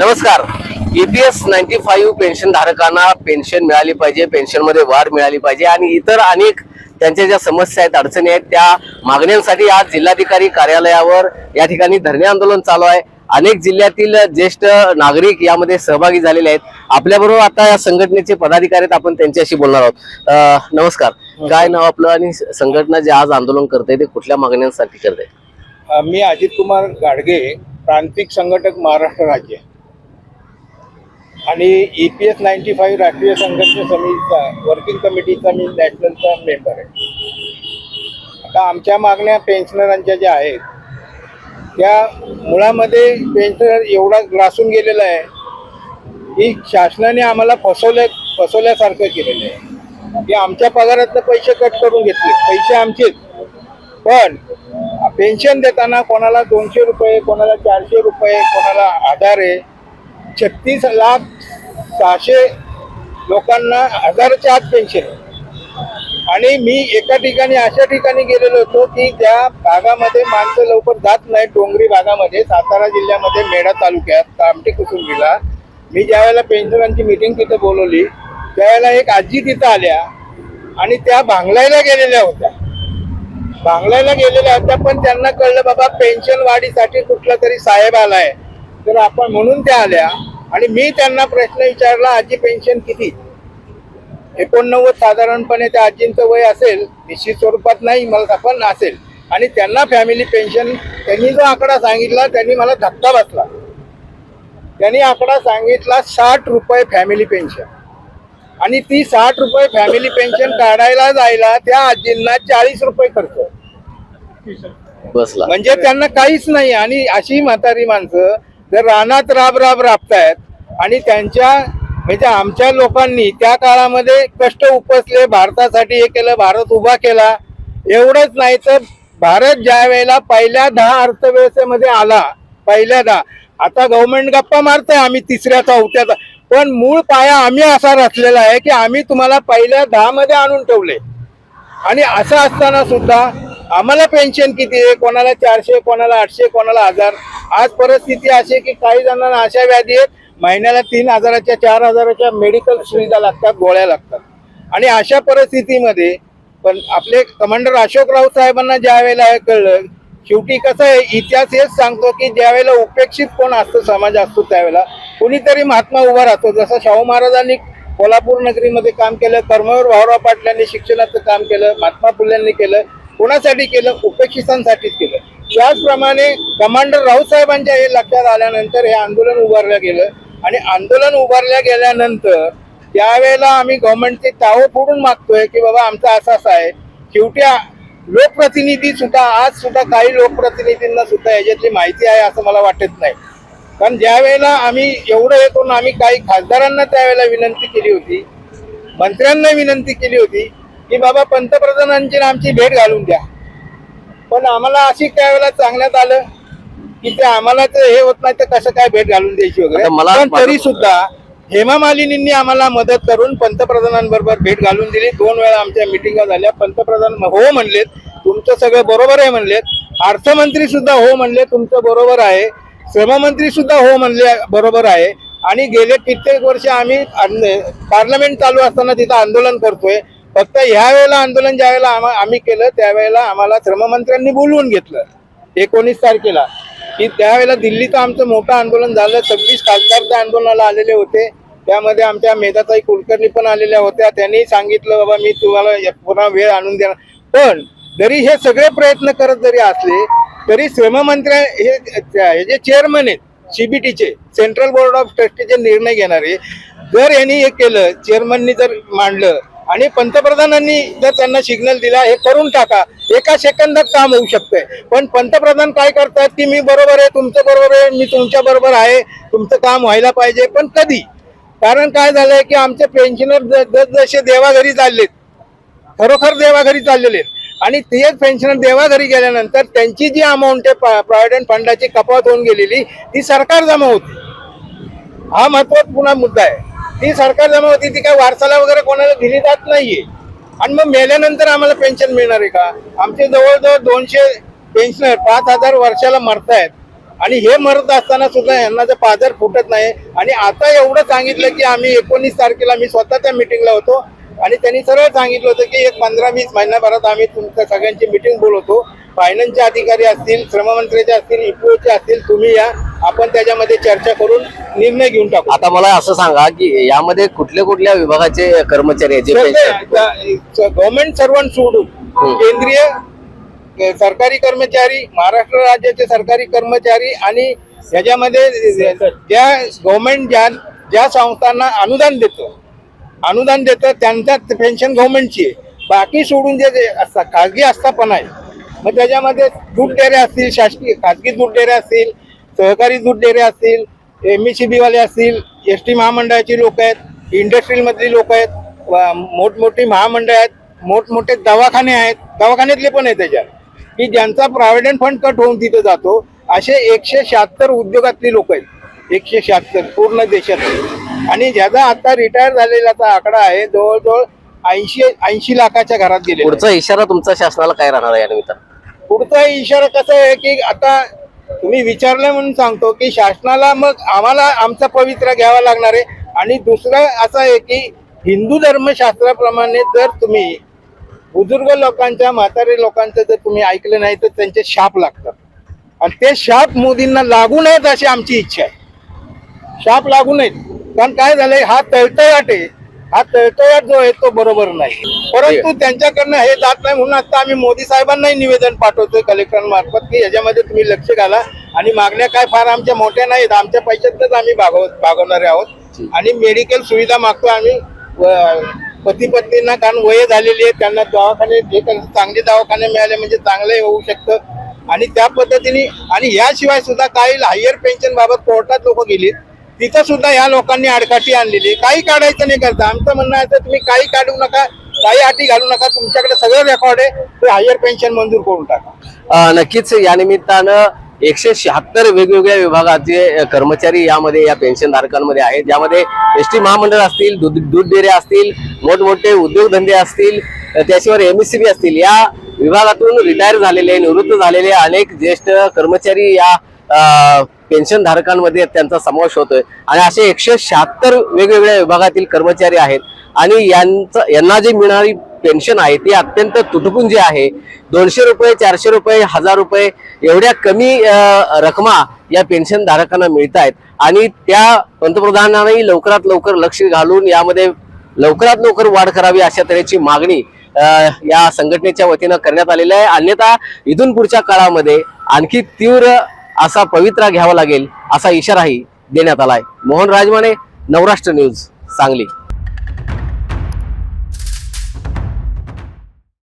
नमस्कार. EPS ninety five pension धारकांना pension मिळाली पाहिजे पेन्शनमध्ये वाढ मिळाली पाहिजे आणि इतर अनेक त्यांच्या ज्या समस्या आहेत अडचणी आहेत त्या मागण्यांसाठी आज जिल्हाधिकारी कार्यालयावर या ठिकाणी धरणे आंदोलन चालू आहे. अनेक जिल्ह्यातील ज्येष्ठ नागरिक यामध्ये सहभागी झालेले आहेत. आपल्याबरोबर आता या संघटनेचे पदाधिकारी आहेत आपण त्यांच्याशी बोलणार आहोत. नमस्कार. काय नाव आपलं आणि संघटना जे आज आंदोलन करते ते कुठल्या मागण्यांसाठी करते? मी अजित कुमार गाडगे प्रांतिक संघटक महाराष्ट्र राज्य. आणि E P S ninety five राष्ट्रीय संघर्ष समितीचा वर्किंग कमिटीचा मी नॅशनलचा मेंबर आहे. आता आमच्या मागण्या पेन्शनरांच्या ज्या आहेत त्या मुळामध्ये पेन्शनर एवढा ग्रासून गेलेला आहे की शासनाने आम्हाला फसवल्या फसवल्यासारखं केलेलं आहे. की आमच्या पगारातनं पैसे कट करून घेतले पैसे आमचेच. पण पेन्शन देताना कोणाला दोनशे रुपये कोणाला चारशे रुपये कोणाला आधार आहे छत्तीस लाख सहाशे लोकांना हजाराच्या आत पेन्शन. आणि मी एका ठिकाणी अशा ठिकाणी गेलेलो होतो की त्या भागामध्ये माणसं लवकर जात नाही डोंगरी भागामध्ये सातारा जिल्ह्यामध्ये मेढा तालुक्यात कामठी कुसुंबीला मी ज्यावेळेला पेन्शनांची मिटिंग तिथं बोलवली त्यावेळेला एक आजी तिथं आल्या आणि त्या भांगलायला गेलेल्या होत्या. बांगलायला गेलेल्या होत्या पण त्यांना कळलं बाबा पेन्शन वाढीसाठी कुठला तरी साहेब आलाय. तर आपण म्हणून त्या आल्या. आणि मी त्यांना प्रश्न विचारला आजी पेन्शन किती? एकोणनव्वद साधारणपणे त्या आजींचं वय असेल निश्चित स्वरूपात नाही मला पण असेल. आणि त्यांना फॅमिली पेन्शन त्यांनी जो आकडा सांगितला त्यांनी मला धक्का बसला. त्यांनी आकडा सांगितला साठ रुपये फॅमिली पेन्शन आणि ती साठ रुपये फॅमिली पेन्शन काढायला जायला त्या आजींना चाळीस रुपये खर्च बसला. म्हणजे त्यांना काहीच नाही. आणि अशी म्हातारी माणसं जर रानात राब राब राबतायत आणि त्यांच्या म्हणजे आमच्या लोकांनी त्या काळामध्ये कष्ट उपसले भारतासाठी हे केलं भारत उभा केला एवढंच नाही तर भारत ज्या वेळेला पहिल्या दहा अर्थव्यवस्थेमध्ये आला पहिल्या दहा आता गव्हर्नमेंट गप्पा मारतंय आम्ही तिसऱ्या चौथ्याचा पण मूळ पाया आम्ही असा रचलेला आहे की आम्ही तुम्हाला पहिल्या दहामध्ये आणून ठेवले. आणि असं असताना सुद्धा आम्हाला पेन्शन किती आहे? कोणाला चारशे कोणाला आठशे कोणाला हजार? आज परिस्थिती अशी आहे की काही जणांना अशा व्याधी आहेत महिन्याला तीन हजाराच्या चार हजाराच्या मेडिकल सुविधा लागतात गोळ्या लागतात. आणि अशा परिस्थितीमध्ये पण आपले कमांडर अशोक राऊत साहेबांना ज्या वेळेला हे कळलं शेवटी कसं आहे इतिहास हेच सांगतो की ज्या वेळेला उपेक्षित कोण असतो समाज असतो त्यावेळेला कुणीतरी महात्मा उभा राहतो. जसं शाहू महाराजांनी कोल्हापूर नगरीमध्ये काम केलं कर्मवीर भाऊराव पाटलांनी शिक्षणाचं काम केलं महात्मा फुल्यांनी केलं कोणासाठी केलं? उपेक्षितांसाठीच केलं. त्याचप्रमाणे कमांडर राऊतसाहेबांच्या हे लक्षात आल्यानंतर हे आंदोलन उभारलं गेलं. आणि आंदोलन उभारल्या गेल्यानंतर त्यावेळेला आम्ही गव्हर्नमेंटचे तावं फोडून मागतोय की बाबा आमचा असा असं आहे. शेवटी लोकप्रतिनिधी सुद्धा आज सुद्धा काही लोकप्रतिनिधींना सुद्धा याच्यातली माहिती आहे असं मला वाटत नाही. कारण ज्या वेळेला आम्ही एवढं हे करून आम्ही काही खासदारांना त्यावेळेला विनंती केली होती मंत्र्यांना विनंती केली होती की बाबा पंतप्रधानांची आमची भेट घालून द्या. पण आम्हाला अशी त्यावेळेला सांगण्यात आलं की ते आम्हाला ते हे होत नाही तर कसं काय भेट घालून द्यायची वगैरे? पण तरी सुद्धा हेमा मालिनींनी आम्हाला मदत करून पंतप्रधानांबरोबर भेट घालून दिली. दोन वेळा आमच्या मिटिंगा झाल्या. पंतप्रधान हो म्हणलेत. तुमचं सगळं बरोबर आहे म्हणलेत. अर्थमंत्री सुद्धा हो म्हणले तुमचं बरोबर आहे. श्रममंत्री सुद्धा हो म्हणले बरोबर आहे. आणि गेले कित्येक वर्ष आम्ही पार्लमेंट चालू असताना तिथं आंदोलन करतोय. फक्त ह्या वेळेला आंदोलन ज्या वेळेला आम्ही केलं त्यावेळेला आम्हाला श्रममंत्र्यांनी बोलवून घेतलं एकोणीस तारखेला. की त्यावेळेला दिल्लीचं आमचं मोठं आंदोलन झालं सव्वीस खासदार त्या आंदोलनाला आलेले होते. त्यामध्ये आमच्या मेधाताई कुलकर्णी पण आलेल्या होत्या. त्यांनी सांगितलं बाबा मी तुम्हाला पुन्हा वेळ आणून देणार. पण जरी हे सगळे प्रयत्न करत जरी असले तरी श्रममंत्री हे हे जे चेअरमन आहेत सीबीटीचे सेंट्रल बोर्ड ऑफ ट्रस्टीचे निर्णय घेणारे जर यांनी हे केलं चेअरमननी जर मांडलं आणि पंतप्रधानांनी जर त्यांना सिग्नल दिला हे करून टाका. एका सेकंदात काम होऊ शकतंय. पण पंतप्रधान काय करतात की मी बरोबर आहे तुमचं बरोबर आहे मी तुमच्या बरोबर आहे तुमचं काम व्हायला पाहिजे. पण कधी? कारण काय झालंय की आमचे पेन्शनर जसजसे देवाघरी चाललेत खरोखर देवाघरी चाललेले आहेत. आणि तेच पेन्शनर देवाघरी गेल्यानंतर त्यांची जी अमाऊंट आहे प्रॉव्हिडंट फंडाची कपात होऊन गेलेली ती सरकार जमा होती. हा महत्त्वपूर्ण मुद्दा आहे. ती सरकार जमा होती ती काय वारसाला वगैरे कोणाला दिली जात नाहीये. आणि मग मेल्यानंतर आम्हाला पेन्शन मिळणार आहे का? आमचे जवळजवळ दोनशे पेन्शनर पाच हजार वर्षाला मरतायत. आणि हे मरत असताना सुद्धा यांना जर पाजर फुटत नाही. आणि आता एवढं सांगितलं की आम्ही एकोणीस तारखेला मी स्वतः त्या मिटिंगला होतो. आणि त्यांनी सरळ सांगितलं होतं की एक पंधरा वीस महिन्याभरात आम्ही तुमच्या सगळ्यांची मिटिंग बोलवतो. फायनान्सचे अधिकारी असतील श्रममंत्र्याचे असतील इपीओचे असतील तुम्ही या. आपण त्याच्यामध्ये चर्चा करून निर्णय घेऊन टाकू आता मला असं सांगा की यामध्ये कुठल्या कुठल्या विभागाचे कर्मचारी आहेत जे पेन्शन गव्हर्नमेंट सर्वंट सोडून. केंद्रीय सरकारी कर्मचारी महाराष्ट्र राज्याचे सरकारी कर्मचारी आणि याच्यामध्ये ज्या गव्हर्नमेंट ज्या ज्या संस्थांना अनुदान देतं अनुदान देतं त्यांच्या पेन्शन गव्हर्नमेंटची आहे बाकी सोडून जे जे असतात खाजगी आस्थापना आहे मग त्याच्यामध्ये दूध डेरे असतील शासकीय खाजगी दूध डेरे असतील सहकारी दूध डेरे असतील एम ई सी बीवाले असतील एस टी महामंडळाची लोक आहेत इंडस्ट्रीमधली लोक आहेत मोठमोठी महामंडळ आहेत मोठमोठे दवाखाने आहेत दवाखान्यातले पण आहेत त्याच्यात. की ज्यांचा प्रॉव्हिडंट फंड कट होऊन तिथं जातो असे एकशे शहात्तर उद्योगातली लोक आहेत. एकशे शहात्तर पूर्ण देशात. आणि ज्याचा आता रिटायर झालेल्याचा आकडा आहे जवळजवळ ऐंशी ऐंशी लाखाच्या घरात गेले पुढचा इशारा तुमचा शासनाला काय राहणार आहे या निमित्तानं? पुढचा इशारा कसा आहे की आता तुम्ही विचारलं म्हणून सांगतो की शासनाला मग आम्हाला आमचा पवित्रा घ्यावा लागणार आहे. आणि दुसरं असं आहे की हिंदू धर्मशास्त्राप्रमाणे जर तुम्ही बुजुर्ग लोकांच्या म्हातारे लोकांचं जर तुम्ही ऐकलं नाही तर त्यांचे शाप लागतात. आणि ते शाप मोदींना लागू नयेत अशी आमची इच्छा आहे. शाप लागू नयेत. कारण काय झालंय? हा तळतळाट आहे. हा तळतळाट जो आहे तो बरोबर नाही. परंतु त्यांच्याकडनं हे जात नाही म्हणून आता आम्ही मोदी साहेबांनाही निवेदन पाठवतोय कलेक्टर मार्फत की याच्यामध्ये तुम्ही लक्ष घाला. आणि मागण्या काय फार आमच्या मोठ्या नाहीत. आमच्या पैशातच आम्ही भागव भागवणारे आहोत. आणि मेडिकल सुविधा मागतो आम्ही. पती पत्नींना कारण वय झालेली आहे. त्यांना दवाखाने जे चांगले दवाखाने मिळाले म्हणजे चांगले होऊ शकतं. आणि त्या पद्धतीने आणि याशिवाय सुद्धा काही हायर पेन्शन बाबत कोर्टात लोक गेलीत. तिथं सुद्धा या लोकांनी आडकाठी आणलेली काही काढायचं नाही करता. आमचं म्हणणं आहे तर तुम्ही काही काढू नका काही अटी घालू नका. तुमच्याकडे सगळं रेकॉर्ड आहे. ते हायर पेन्शन मंजूर करून टाका. नक्कीच या निमित्तानं एकशे शहात्तर वेगवेगळ्या विभागाचे कर्मचारी यामध्ये या पेन्शन धारकांमध्ये आहेत. ज्यामध्ये एस टी महामंडळ असतील दूध दूध डेरे असतील मोठमोठे उद्योगधंदे असतील त्याशिवाय एम एस सी बी असतील. या विभागातून रिटायर झालेले निवृत्त झालेले अनेक ज्येष्ठ कर्मचारी या पेन्शन धारकांमध्ये त्यांचा समावेश होतोय. आणि असे एकशे शहात्तर वेगवेगळ्या विभागातील कर्मचारी आहेत. आणि यांचं यांना जी मिळणारी पेन्शन आहे ती अत्यंत तुटपुंजी आहे दोनशे रुपये चारशे रुपये हजार रुपये एवढ्या कमी रकमा या पेन्शन धारकांना मिळत आहेत आणि त्या पंतप्रधानांनी लवकरात लवकर लक्ष घालून यामध्ये लवकरात लवकर वाढ करावी अशा तऱ्हेची मागणी या संघटनेच्या वतीनं करण्यात आलेली आहे. अन्यथा इथून पुढच्या काळामध्ये आणखी तीव्र असा पवित्रा घ्यावा लागेल असा इशाराही देण्यात आलाय. मोहन राजमाने नवराष्ट्र न्यूज सांगली.